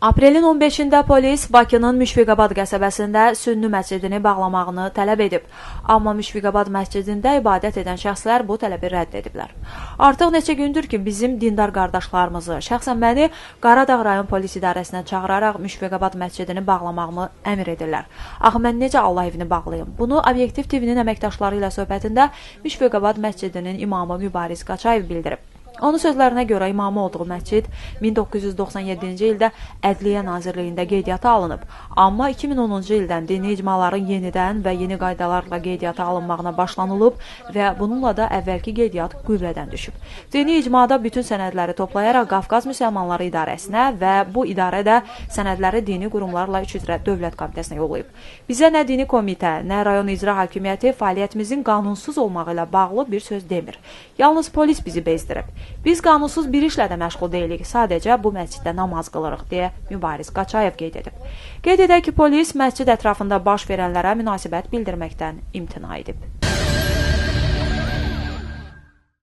Aprelin 15-də polis Bakının Müşfiqabad qəsəbəsində Sünni məscidini bağlamağını tələb edib. Amma Müşfiqabad məscidində ibadət edən şəxslər bu tələbi rədd ediblər. Artıq neçə gündür ki, bizim dindar qardaşlarımızı, şəxsən məni Qaradağ rayon polis idarəsinə çağıraraq Müşfiqabad məscidini bağlamağımı əmr edirlər. Axı mən necə Allah evini bağlayım? Bunu Obyektiv TV-nin əməkdaşları ilə söhbətində Müşfiqabad məscidinin imamı Mübariz Qaçayev bildirib. Onun sözlərinə görə imamı olduğu məscid 1997-ci ildə Ədliyyə Nazirliyində qeydiyyata alınıb, amma 2010-cu ildən dini icmaların yenidən və yeni qaydalarla qeydiyyata alınmağına başlanılıb və bununla da əvvəlki qeydiyyat qüvvədən düşüb. Dini icmada bütün sənədləri toplayaraq Qafqaz Müsəlmanları İdarəsinə və bu idarə də sənədləri dini qurumlarla iç üzrə Dövlət Komitəsinə yollayıb. Bizə nə dini komitə, nə rayon icra hakimiyyəti fəaliyyətimizin qanunsuz olmağı ilə bağlı bir söz demir. Yalnız polis bizi bezdirib. Biz qanunsuz bir işlə də məşğul deyilik, sadəcə bu məsciddə namaz qılırıq deyə Mübariz Qaçayev qeyd edib. Qeyd edək ki, polis məscid ətrafında baş verənlərə münasibət bildirməkdən imtina edib.